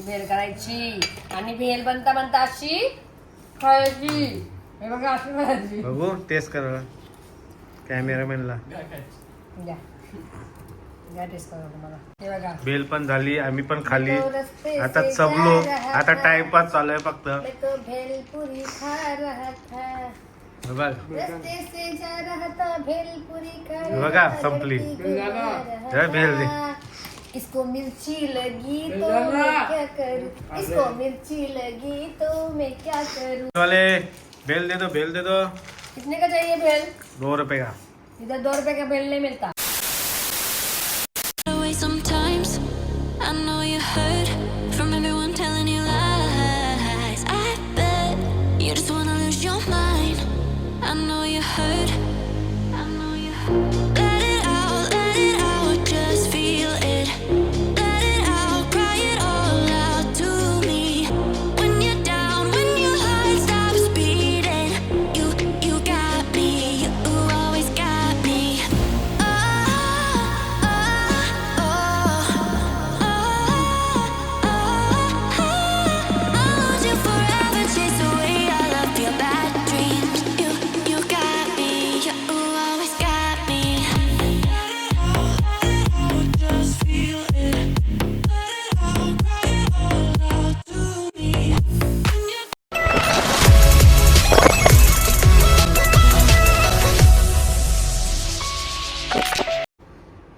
भेल करायची. आणि भेल बनता बनता अशी खायची. हे बघा अशी खायची. बघू टेस्ट कर कॅमेरामॅनला घ्या घ्या टेस्ट करा तुम्हाला. हे बघा. बेल पण झाली आम्ही पण खाली आता चबलो. आता. टाइमपास चालू आहे फक्त. मैं तो भेलपुरी खा रहा था बघ. रस्ते से जा रहा था भेलपुरी खा रहा बघा, था, संपली. लड़की रहा भेल दे. था। इसको मिर्ची लगी तो मैं क्या करूं इसको मिर्ची लगी तो मैं क्या करूं वाले बेल दे दो बेल दे दो कितने का चाहिए भेल दो रुपए का इधर दो रुपए का भेल नहीं मिलता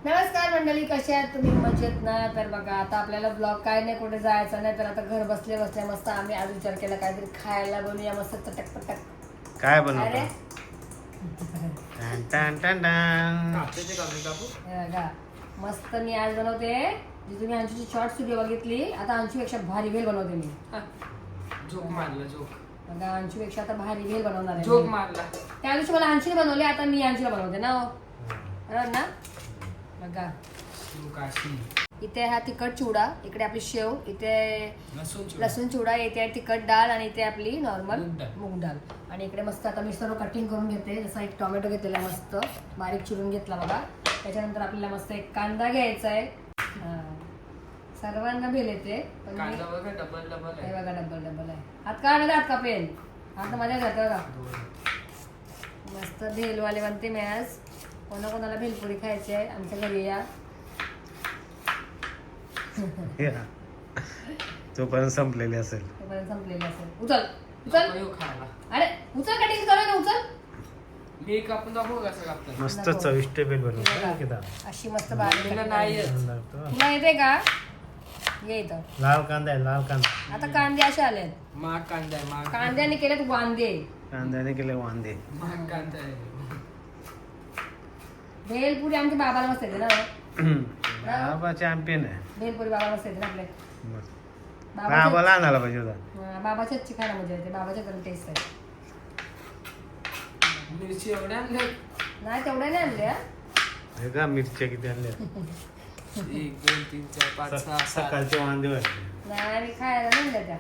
नमस्कार मंडळी कसे आहात तुम्ही? मजेत ना? तर बघा आता आपल्याला ब्लॉग काय नाही कुठे जायचं नाही तर आता घर बसले बसले मस्त आम्ही आज विचार केला काहीतरी खायला बनवूया मस्त चटक पटक काय अरे? बनवतो टन टन टन. टन. हे बघा मस्त मी आज बनवते. जी तुम्ही अंशूची शॉर्ट व्हिडिओ बघितली आता अंशूपेक्षा भारी भेल बनवते मी. जोक मारला जोक बघा अंशूपेक्षा आता भारी भेल बनवणार आहे जोक मी. मारला. त्या दिवशी मला अंशूने बनवले आता मी अंशूला बनवते ना हो. बरोबर ना? बघा. इथे हा तिखट चिवडा इकडे आपली शेव इथे लसूण चिवडा. चिवडा इथे तिखट डाळ आणि इथे आपली नॉर्मल मूग डाळ. आणि इकडे मस्त आता मी सर्व कटिंग करून घेते. जसा एक टोमॅटो घेतलेला मस्त बारीक चिरून घेतला बघा. त्याच्यानंतर आपल्याला मस्त एक कांदा घ्यायचा आहे. हा. सर्वांना भेल येते डबल डबल हे आहे. बघा डबल डबल आहे. हात काढ हात का पेन हात माझ्या जातं बघा. मस्त भेलवाले बनते मी आज. कोणा कोणाला भेलपुरी खायची आहे? आमच्या घरी या. या. तोपर्यंत संपलेली असेल. तोपर्यंत संपलेली असेल. उचल उचल. नको येऊ खायला. अरे उचल कटिंग करू ना उचल. मी कापून दाखवू कसं कापतात मस्त. चविष्ट बेल बनवतो अशी मस्त बारीक मला नाही. येत. लागतो. तुला येते का? ये इथं. लाल कांदा आहे लाल कांदा. आता कांदे असे आले माग कांदा आहे कांद्याने केलेत वांदे. कांद्याने केले वांदे. माग कांदा आहे. भेलपुरी आमच्या बाबाला मस्त येते ना बाबा चॅम्पियन आहे. भेलपुरी बाबाला मस्त येते ना आपले बस. बाबाच्या बाबाला आणायला पाहिजे होता. हा, बाबाच्या हातची खायला मजा येते. बाबाच्या घरी टेस्ट आहे. मिरची एवढ्या आणल्या नाही तेवढ्या नाही आणल्या. हे का मिरच्या किती आणल्या एक दोन तीन चार पाच सहा सात. सकाळचे वांदे वाटले नाही मी खायला नाही आणल्या त्या.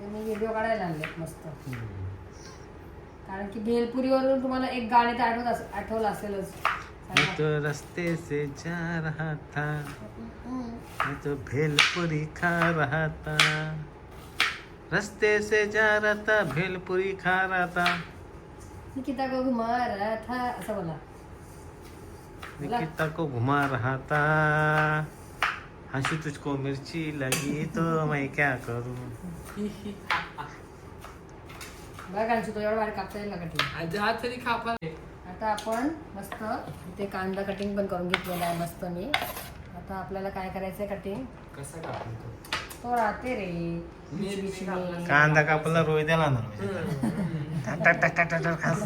ते मी व्हिडिओ काढायला आणलेत मस्त. कारण की भेलपुरीवरून तुम्हाला एक गाणे तर आठवत आठवलं असेलच. तो रस्ते से जा रहा था. मैं तो भेलपुरी खा रहा था. रस्ते से जा रहा था भेलपुरी खा रहा था. निकिता को घुमा रहा था असं बोला. निकिता को घुमा रहा था. हंसू तुझको मिर्ची लगी तो मैं क्या करूं? बघा कापता येईल कटिंग आज हा तरी आता आपण मस्त इथे कांदा कटिंग पण करून घेतलेला आहे मस्त मी. आता आपल्याला काय करायचंय कटिंग कसा तो? तो राहते रे. बीच बीच कापला. कांदा कापला रोय द्याला ना टक टक टक टक टक खास.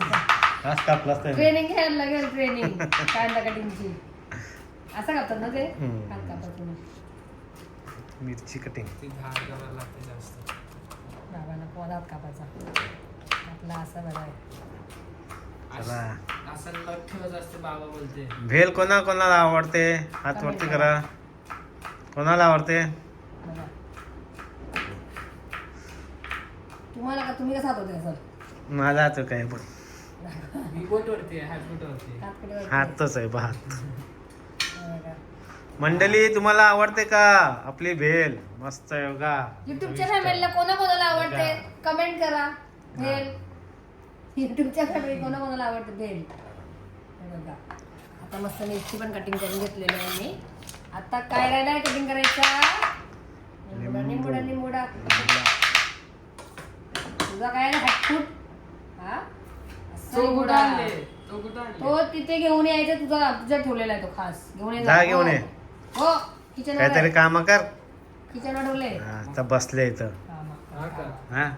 खास कापलाच नाही ट्रेनिंग घ्यायला लागेल ट्रेनिंग कांदा कटिंगची असं करतात ना ते? हम्म. कांदा कापतात तुम्ही. मिरची कटिंग ते घाण करायला लागते जास्त. बाबांना कोणात कापायचा. आपला असं बरं आहे. चला. असं लग ठेवत असते बाबा बोलते. भेल कोणा कोणाला आवडते? हात वरती करा. कोणाला आवडते? बघा. तुम्हाला का तुम्ही कसं हात होते सर माझा हात काय बघ मी बोट वरती हात बोट वरती हात कडे हातच आहे? बा हात. मंडळी तुम्हाला आवडते का? आपली भेल. मस्त आहे बघा. युट्यूबच्या फॅमिलीला कोणा कोणाला आवडते? कमेंट करा. भेल. युट्यूबच्या फॅमिली कोणा कोणाला आवडते? भेल. हे बघा. आता मस्त मिरची पण कटिंग करून घेतलेली आहे मी. आता काय राहिलाय कटिंग करायचा? निमुडा निमुडा निमुडा तुझा काय ना हटफूट हा? तो तो तिथे घेऊन यायचा तुझा तुझा ठेवलेला आहे तो खास. घेऊन ये जा. घेऊन ये. हो किचन काहीतरी काम कर. किचन ठेवले. हा, बसले इथं. हा.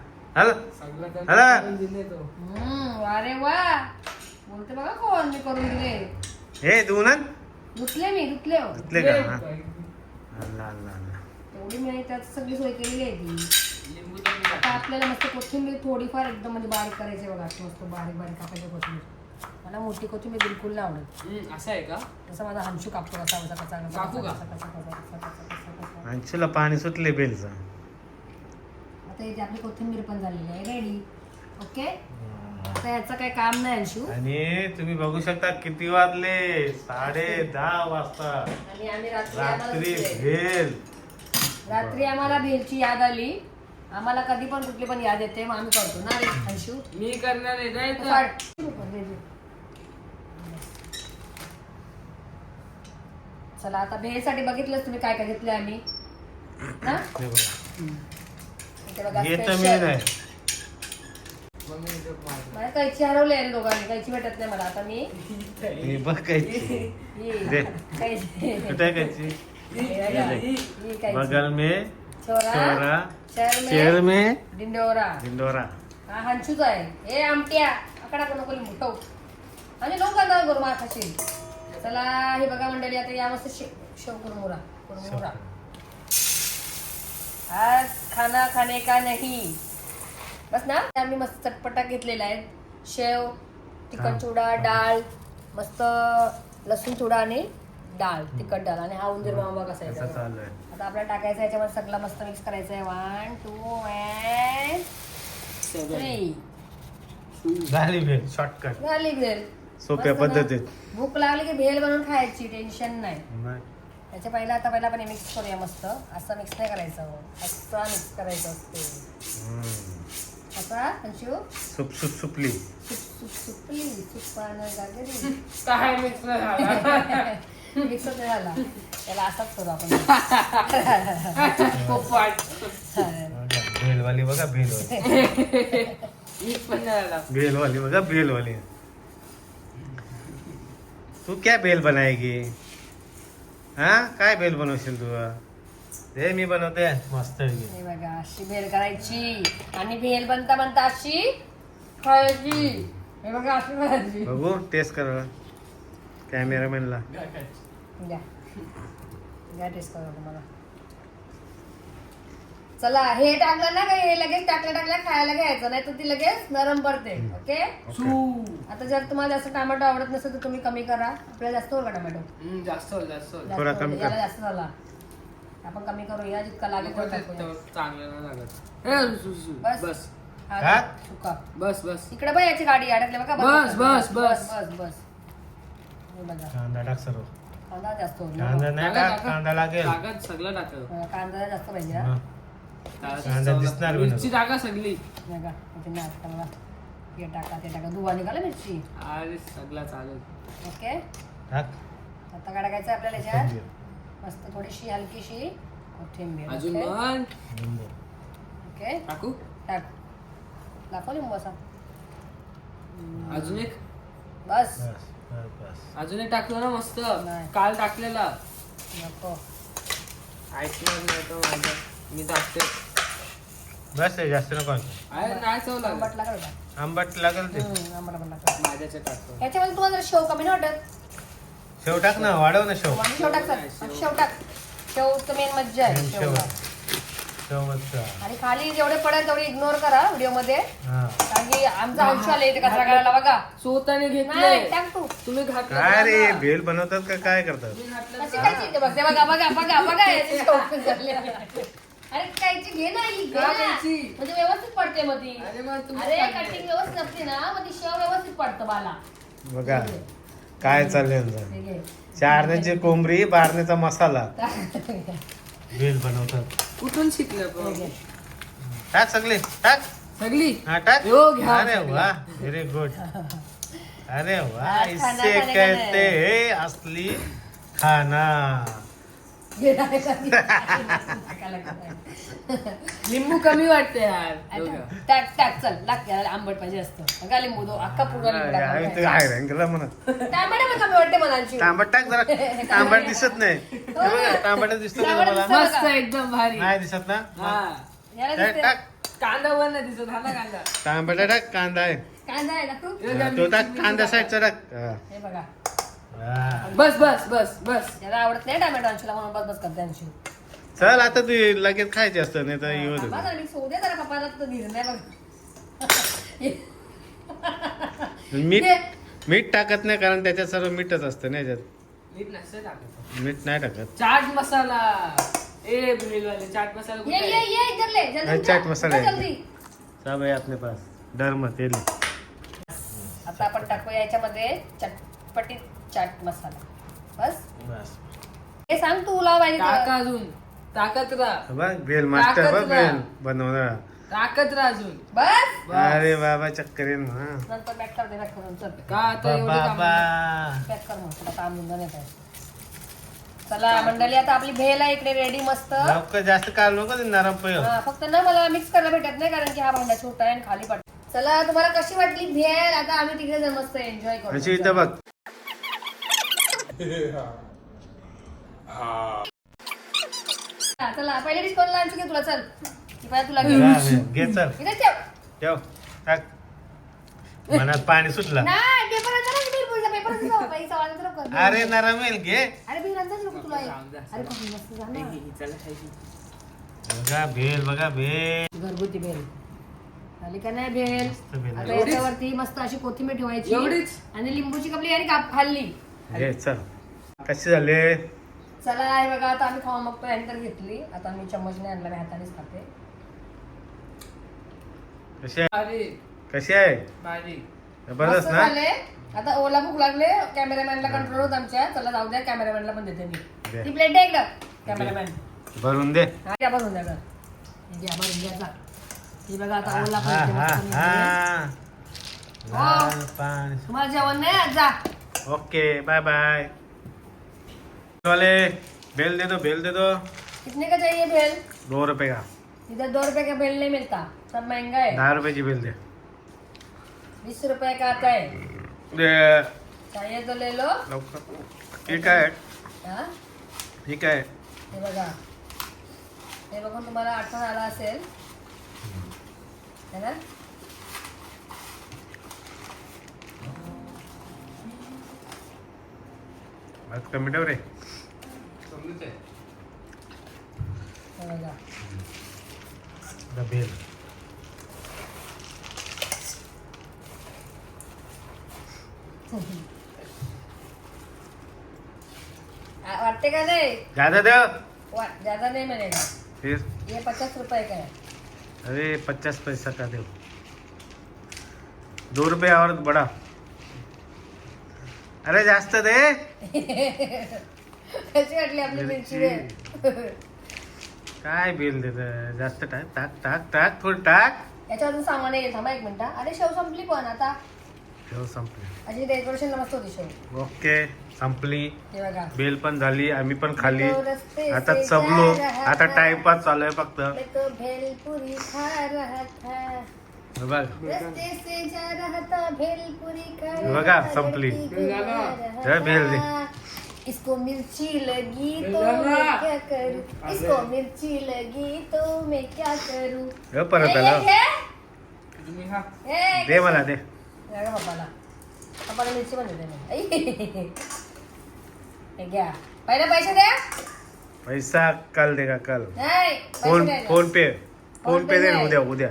तो. हम्म, अरे वा. बोलते बघा कोण मी करून दिले. हे दोन धुतले मी धुतले हो. धुतले का? हा. अल्ला, अल्ला, अल्ला. तेवढी मी त्यात सगळी सोय केलेली आहे ती. आता. आपल्याला मस्त कोथिंबीर थोडीफार एकदम म्हणजे बारीक करायची बघा अशी मस्त बारीक बारीक कापायची कोथिंबीर. मला मोठी कोथिंबीर बिलकुल नाही आवडत. असं आहे का? तसं माझा हंशू कापतो कसा कसा कसा कसा कापू का? कसा कसा कसा कसा कसा कसा कसा. अंशूला पाणी सुटले बेलचं. आता इथे आपली कोथिंबीर पण झालेली आहे. रेडी ओके आता याचं काही काम नाही अंशू. आणि तुम्ही बघू शकता किती वाजले? साडे दहा वाजता. आणि आम्ही रात्री आम्हाला रात्री दुसरे- भेल. रात्री आम्हाला भेलची याद आली. आम्हाला कधी पण कुठली पण याद येते मग आम्ही करतो. ना रे अंशू? मी करणार आहे नाही तर फाड. चला आता भेलसाठी बघितलंच तुम्ही काय काय घेतले आम्ही. ना हे बघा. इथे बघा येतं मी special. नाही मग मी इथे मारलं. माझ्या कैची हरवली आहे रे दोघांनी कैची भेटत नाही मला. आता मी हे बघ कायची ही दे. कैची. कुठे ही. ही कैची. बगल में छोरा चोरा शहर शेर में में डिंडोरा हा हंचूच आहे. ए आमट्या. आकडा नको लिंबू ठेव आणि लोक करू माथाशी चला हे बघा मंडळी आता या मस्त शे शेव कुरमुरा कुरमुरा आज खाना खाने का नाही? बस ना? आम्ही मस्त चटपटा घेतलेला आहे. शेव तिखट चुडा डाळ मस्त लसूण चुडा आणि डाळ तिखट डाळ आणि हा उंदीर मामा कसा आहे आता आपल्याला टाकायचं आहे याच्यामध्ये सगळं मस्त मिक्स करायचं आहे वन टू अँड. थ्री झाली भेल शॉर्टकट झाली भेल. सोप्या? पद्धतीत. भूक लागली की भेल बनवून खायची टेन्शन नाही. नाही. त्याच्या पहिला आता पहिला आपण मिक्स करूया मस्त. असं मिक्स नाही करायचं. असं मिक्स करायचं असते. असा अंशू? सुप सुप सुपली. सुप सुप सुपली. सुपानं गागरी काय मिक्स नाही झाला. त्याला असाच करू आपण. पोपट भेलवाली बघा भेलवाली. भेलवाली बघा भेलवाली. तू क्या भेल बनाएगी? हा? काय भेल बनवशील तू? हे मी बनवते. मस्त. हे बघा अशी भेल करायची. आणि भेल बनता बनता अशी खायची. हे बघा अशी खायची. बघू टेस्ट कर. कॅमेरामॅनला द्या. द्या टेस्ट करू तुम्हाला. चला हे टाकलं ना काही हे लगेच टाकल्या टाकल्या खायला घ्यायचं नाही तर ती लगेच नरम पडते ओके आता जर तुम्हाला जास्त टोमॅटो आवडत नसेल तर तुम्ही कमी करा आपल्याला जास्त होईल का टोमॅटो हम्म, जास्त होईल जास्त होईल जास्त थोडा होईल. कमी कर. याला जास्त झाला आपण कमी करूया जितका लागेल तेवढा टाकूया. तेवढं चांगलं नाही लागत ए, सु- सु- बस. बस हा, हा? सुका बस बस इकडे बघ याची गाडी अडकली बघा बस, बस, बस बस. बस हे बघा कांदा टाक सर्व कांदा जास्त होईल कांदा नाही टाका. कांदा लागेल सगळं टाक हा, कांदा जास्त पाहिजे हा. हा. कांदा दिसणार बी मिरची नको. टाका सगळी. बघा. इथे हे टाका ते टाका. दुवा निघाला मिरची. अरे सगळं चालेल. ओके? टाक आता काय टाकायचं आपल्याला याच्यात. मस्त थोडीशी हलकीशी कोथिंबीर अजून ओके? पण लिंबू. ओके? टाकू? टाक. दाखव लिंबू असा. अजून एक? बस बस. बस बस. अजून एक टाकलं ना मस्त. नाही. काल टाकलेला. नको. ऐकणार नाही तो माझं. मी बस आहे जास्त नको अरे नाही चव लागत आंबट लागल का आंबट लागेल ते. टाकतो. याच्यामध्ये तुम्हाला जरा शेव कमी नाही वाटत? शेव टाक ना वाढव ना शेव. आणि शेव टाक सर. शेव. टाक. शेवचं मेन मज्जा आहे मेन शेव शेवला. शेव. मस्त आणि खाली जेवढे पडेल तेवढे इग्नोर करा व्हिडिओमध्ये हा. कारण की आमचा अंशू आले इथे कचरा करायला बघा. स्वतःने नाही घेतले टाक तू. तुम्ही घातलं काय रे? भेल बनवतात का काय करतात? कशी बघ ते बघा बघा बघा बघा याची शेव झाली. अरे कायची घे ना ही घे का ना. खायची? म्हणजे व्यवस्थित पडते मग ती अरे मग. कटिंग व्यवस्थित असते ना मग ती शेव व्यवस्थित पडतं बाला बघा काय चाललंय? हे घे. चारण्याची कोंबडी बारण्याचा मसाला हे भेल बनवतात कुठून शिकलं? घे. टाक सगळे टाक सगळी हा टाक हो, घ्या अरे. वा व्हेरी गुड अरे वा खाना इससे खाने का कहते है असली खाना लिंबू कमी वाटते यार टाक. टाक चल लाग आंबट पाहिजे असतं. का लिंबू दो अख्खा पूर्ण लिंबू आम्ही ते टाकायचा. आहे रंगला म्हणा. टमाटे पण कमी वाटते. तांबट टाक जरा. तांबट दिसत नाही. बघा, तांबट दिसतो का तांबट तुम्हाला दिसतं. मस्त एकदम भारी. नाही दिसत ना? हा. याला टाक दिसते. टाक. कांदा वर नाही दिसत हा ना कांदा. तांबट टाक कांदा आहे. कांदा आहे दाखवू हा, तो टाक कांदा साईडचा टाक. हा. हे बघा. बस बस बस बस. याला आवडत नाही टमॅटो अंशूला म्हणून बस बस करते अंशू चल आता तू लगेच खायचे असतं नाही तर येऊ दे. जरा, मी सोडे जरा पप्पाला तर निर्णय बघ. मीठ मीठ टाकत नाही कारण त्याच्यात सर्व मीठच असतं ना याच्यात नसतं टाकायचं मीठ नाही टाकत. चाट मसाला. ए बिलवाले चाट मसाला कुठे ये ये आहे? ये इधर ले जल्दी उठा. चाट मसाला उठा। जल्दी. सब आहे अपने पास. डर ले. आता आपण टाकूया याच्यामध्ये चटपटी चाट मसाला. बस? बस. हे सांग तुला पाहिजे टाका तर. अजून. टाकत राहा. बघ बेल मास्टर बघ टाकत राहा. अजून. बस. अरे बाबा चक्कर येईन हा नंतर बॅक कर दे बॅक करून चल. का आता एवढं काम बाबा बॅक कर मग तुला काम धंदा नाही चला मंडळी आता आपली भेल आहे इकडे रेडी मस्त. लवकर जास्त काल नको ते नरम पय हा, फक्त ना मला मिक्स करायला भेटत नाही कारण की हा भांडा छोटा आहे आणि खाली पड चला तुम्हाला कशी वाटली भेल? आता आम्ही तिकडे जण मस्त एन्जॉय अशी करू इथं बघ. हा, चला पहिले डिश घे तुला चल. ती तुला घे जा, घे चल. इथे ठेव. ठेव. टाक. मनात पाणी सुटला. नाही पेपर पेपर अरे नरम येईल घे. अरे बिल आणजाच नको तुला एक. राहून जा, अरे पण मस्त जा हे ना घे, हे. बघा भेल बघा भेल. घरगुती भेल. झाली का नाही भेल? मस्त आता याच्यावरती मस्त अशी कोथिंबीर ठेवायची एवढीच? आणि लिंबूची कपली आणि काप खाल्ली. घे चल. कसे झाले? चला हे बघा आता आम्ही खावा मग तर घेतली. आता मी चम्मचने आणला मी हातानेच खाते. कसे आहे? कसे आहे? जबरदस्त मस्त ना? झाले. आता ओला भूक लागले कॅमेरामॅनला कंट्रोल होत आमच्या. चला जाऊ द्या कॅमेरामॅनला पण देते मी. दे. ती प्लेट आहे इकडं. कॅमेरामॅन. भरून दे. हा घ्या भरून द्या गं. हे घ्या भरून द्या जा. हे बघा आता ओला पण हा इथे हा. मस्त निघाले. हा. लाल पाणी. तुम्हाला जेवण नाही आज जा. ओके बाय बाय वाले बेल दे दो बेल दे दो कितने का चाहिए भेल दो रुपए का। इधर दो रुपए का भेल नहीं मिलता। सब महंगा है। दहा रुपयाची बेल दे। बीस रुपए का आता है। दे। चाहिए तो ले लो। लवकर ठीक आहे हा? ठीक आहे हे बघा। हे बघून तुम्हाला आठवण आला असेल। है ना? आज कमी ठेव रे. बघा द बेल आ- वाटते का नहीं? ज्यादा दे. वा- ज्यादा नहीं मिलेगा फिर. ये पचास रुपए का है अरे पचास पैसा का दे दो रुपये और बडा. अरे जास्त दे. कशी वाटली आपली मिरची. काय बिल देत? जास्त टाक टाक टाक टाक थोडं टाक. याच्यावरून सामान येईल थांबा एक मिनिट. अरे शेव संपली पण आता. ठेव संपली. अशी डेकोरेशन मस्त होती शेव ओके संपली. हे बघा. बेल पण झाली आम्ही पण रस्ते आता चबलो आता. टाइमपास चालू आहे फक्त. मैं तो भेलपुरी खा रहा था. बघ संपली. लड़की को झालं. जा रहा जरा भेल दे. इसको मिर्ची लगी तो. मैं क्या करूं इसको मिर्ची लगी तो मैं क्या करूं हे परत ए, आलं ए, हा ए, ए, दे मला दे द्या गं पप्पाला पप्पाला मिरची पण मी आई. हे घ्या पहिले पैसे द्या पैसा कल देगा कल नाही फोन. फोन पे फोन पे दे. उद्या उद्या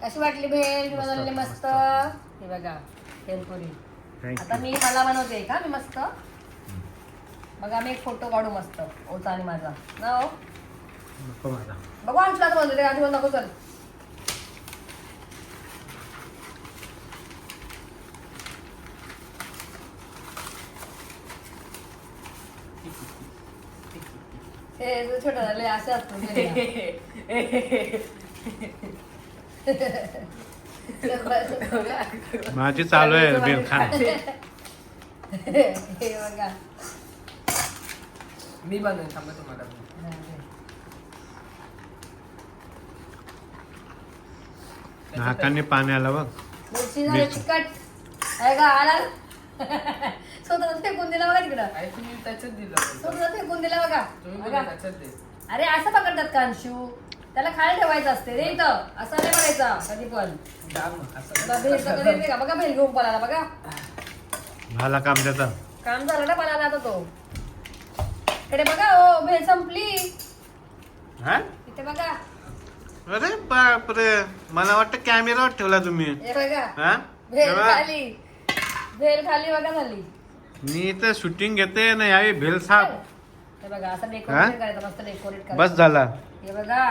कशी वाटली भेल बनवली मस्त हे बघा तेलपुरी आता मी मला बनवते का मी मस्त बघा मी एक फोटो काढू मस्त ओचा आणि माझा ना हो बघू आमच्या बनवते आधी नको चल हे छोटं झाले असं असतं माझी चालू आहे बेल खा हे बघा. मी बनवेन थांबा तुम्हाला. नाकाने पाणी आलं बघ. मिरची झाली तिखट आहे का आला. स्वतः फेकून दिला बघा तिकडं. आई तुम्ही त्याच्यात दिलं. होतं. स्वतः फेकून दिला बघा. तुम्ही बघा. त्याच्यात दे अरे असं पकडतात का अंशू? त्याला खायला ठेवायचं असते रे इथं. असं नाही बघायचा कधी पण. का बघा भेल घेऊन पळाला बघा. झाला काम त्याचा. काम झालं ना पळाला आता तो. इकडे बघा ओ भेल संपली. हा? इथे बघा. अरे बापरे. मला वाटतं कॅमेरावर ठेवला तुम्ही. हे बघा. हा? भेल तेव्हा खाली. भेल खाली बघा झाली. मी इथं शूटिंग घेते ना यावी भेल साप हे बघा असं हा? डेकोरेट करायचं मस्त डेकोरेट बस झाला. हे बघा.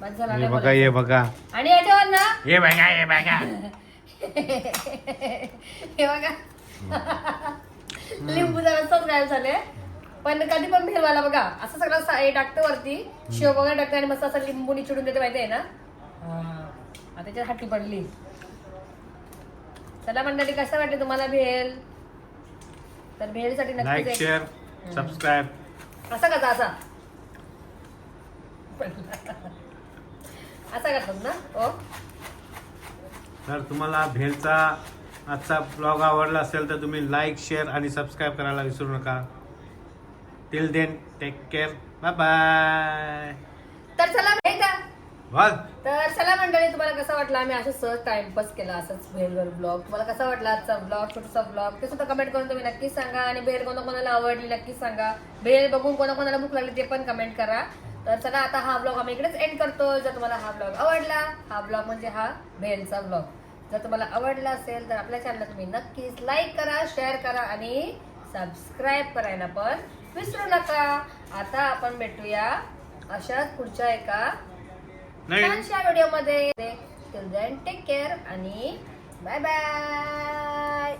बस झाला हे नाही बघा बोलायचं. हे बघा. आणि याच्यावर ना हे बघा हे बघा. हे बघा. लिंबू जरा गायब झाले. पण कधी पण भेलवाला बघा. असं सगळं सा- हे टाकतं वरती. शेव वगैरे टाकतं आणि मस्त असं लिंबू निचडून देते माहिती आहे ना? हा. आता त्याच्यात हाटी पडली. चला मंडळी कसं वाटते तुम्हाला भेल? तर भेलसाठी लाईक नक्कीच एक- शेअर सबस्क्राईब असा कसा असा. असा करतात ना? हो? तर तुम्हाला भेलचा आजचा ब्लॉग आवडला असेल तर तुम्ही लाईक शेअर आणि सबस्क्राईब करायला विसरू नका. Till then take care bye bye तर चला बोल तर चला मंडळी तुम्हाला कसं वाटलं? आम्ही असं सहज टाइमपास केला असंच भेलवर ब्लॉग तुम्हाला कसा वाटला आजचा ब्लॉग छोटासा ब्लॉग ते सुद्धा कमेंट करून तुम्ही नक्कीच सांगा. आणि भेल कोणा कोणाला आवडली नक्कीच सांगा. भेल बघून कोणा कोणाला भूक लागली ते पण कमेंट करा. तर चला आता हा ब्लॉग आम्ही इकडेच एंड करतो. जर तुम्हाला हा ब्लॉग आवडला हा ब्लॉग म्हणजे हा भेलचा ब्लॉग जर तुम्हाला आवडला असेल तर आपल्या चॅनलला तुम्ही नक्कीच लाईक करा शेअर करा आणि सबस्क्राईब करायला पण विसरू नका. आता आपण भेटूया अशाच पुढच्या एका छानशा व्हिडिओमध्ये टेक केअर आणि बाय बाय